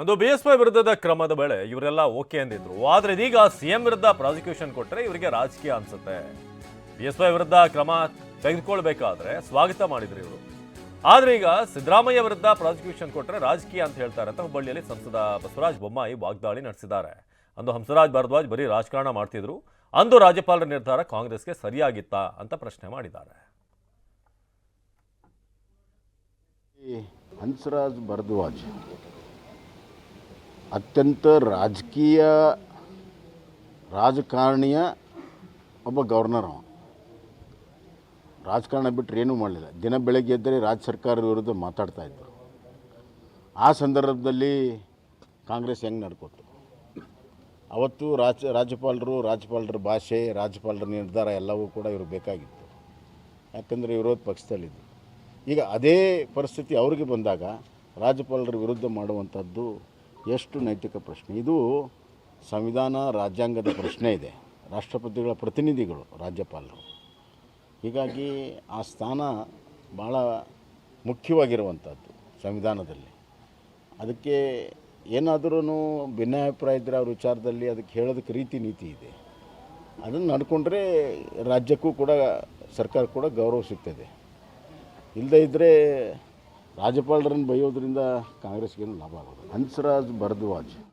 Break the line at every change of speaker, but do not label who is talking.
ಅಂದು B S Y ವಿರುದ್ಧದ ಕ್ರಮದ ವೇಳೆ ಇವರೆಲ್ಲ ಓಕೆ ಅಂದಿದ್ರು. ಆದ್ರೆ ಇದೀಗ ಸಿಎಂ ವಿರುದ್ಧ ಪ್ರಾಸಿಕ್ಯೂಷನ್ ಕೊಟ್ಟರೆ ಇವರಿಗೆ ರಾಜಕೀಯ ಅನ್ಸುತ್ತೆ. ಬಿ ಎಸ್ ವೈ ವಿರುದ್ಧ ಕ್ರಮ ತೆಗೆದುಕೊಳ್ಬೇಕಾದ್ರೆ ಸ್ವಾಗತ ಮಾಡಿದ್ರು ಇವರು. ಆದ್ರೆ ಈಗ ಸಿದ್ದರಾಮಯ್ಯ ವಿರುದ್ಧ ಪ್ರಾಸಿಕ್ಯೂಷನ್ ಕೊಟ್ಟರೆ ರಾಜಕೀಯ ಅಂತ ಹೇಳ್ತಾರೆ ಅಂತ ಹುಬ್ಬಳ್ಳಿಯಲ್ಲಿ ಸಂಸದ ಬಸವರಾಜ ಬೊಮ್ಮಾಯಿ ವಾಗ್ದಾಳಿ ನಡೆಸಿದ್ದಾರೆ. ಅಂದು ಹಂಸರಾಜ್ ಭಾರದ್ವಾಜ್ ಬರೀ ರಾಜಕಾರಣ ಮಾಡ್ತಿದ್ರು. ಅಂದು ರಾಜ್ಯಪಾಲರ ನಿರ್ಧಾರ ಕಾಂಗ್ರೆಸ್ಗೆ ಸರಿಯಾಗಿತ್ತಾ ಅಂತ ಪ್ರಶ್ನೆ ಮಾಡಿದ್ದಾರೆ.
ಹಂಸರಾಜ್ ಭರದ್ವಾಜ್ ಅತ್ಯಂತ ರಾಜಕೀಯ ರಾಜಕಾರಣಿಯ ಒಬ್ಬ ಗವರ್ನರ್ ಅವ ರಾಜಕಾರಣ ಬಿಟ್ಟರೆ ಏನೂ ಮಾಡಲಿಲ್ಲ. ದಿನ ಬೆಳಗ್ಗೆ ಎದ್ದರೆ ರಾಜ್ಯ ಸರ್ಕಾರದ ವಿರುದ್ಧ ಮಾತಾಡ್ತಾ ಇದ್ದರು. ಆ ಸಂದರ್ಭದಲ್ಲಿ ಕಾಂಗ್ರೆಸ್ ಹೆಂಗೆ ನಡ್ಕೊತು ಅವತ್ತು ರಾಜ ರಾಜ್ಯಪಾಲರು, ರಾಜ್ಯಪಾಲರ ಭಾಷೆ, ರಾಜ್ಯಪಾಲರ ನಿರ್ಧಾರ ಎಲ್ಲವೂ ಕೂಡ ಇವರು ಬೇಕಾಗಿತ್ತು. ಯಾಕಂದರೆ ವಿರೋಧ ಪಕ್ಷದಲ್ಲಿದ್ದರು ಈಗ ಅದೇ ಪರಿಸ್ಥಿತಿ ಅವರಿಗೆ ಬಂದಾಗ ರಾಜ್ಯಪಾಲರ ವಿರುದ್ಧ ಮಾಡುವಂಥದ್ದು ಎಷ್ಟು ನೈತಿಕ ಪ್ರಶ್ನೆ. ಇದು ಸಂವಿಧಾನ ರಾಜ್ಯಾಂಗದ ಪ್ರಶ್ನೆ ಇದೆ. ರಾಷ್ಟ್ರಪತಿಗಳ ಪ್ರತಿನಿಧಿಗಳು, ರಾಜ್ಯಪಾಲರು. ಹೀಗಾಗಿ ಆ ಸ್ಥಾನ ಭಾಳ ಮುಖ್ಯವಾಗಿರುವಂಥದ್ದು ಸಂವಿಧಾನದಲ್ಲಿ. ಅದಕ್ಕೆ ಏನಾದರೂ ಭಿನ್ನಾಭಿಪ್ರಾಯ ಇದ್ದರೆ ಅವ್ರ ವಿಚಾರದಲ್ಲಿ ಅದಕ್ಕೆ ಹೇಳೋದಕ್ಕೆ ರೀತಿ ನೀತಿ ಇದೆ. ಅದನ್ನು ನಡ್ಕೊಂಡ್ರೆ ರಾಜ್ಯಕ್ಕೂ ಕೂಡ, ಸರ್ಕಾರ ಕೂಡ ಗೌರವ ಸಿಗ್ತದೆ ಇಲ್ಲದೇ ಇದ್ದರೆ ರಾಜ್ಯಪಾಲರನ್ನು ಬೈಯೋದ್ರಿಂದ ಕಾಂಗ್ರೆಸ್ಗೇನು ಲಾಭ ಆಗೋದು ಹಂಸರಾಜ್ ಭರದ್ವಾಜ್.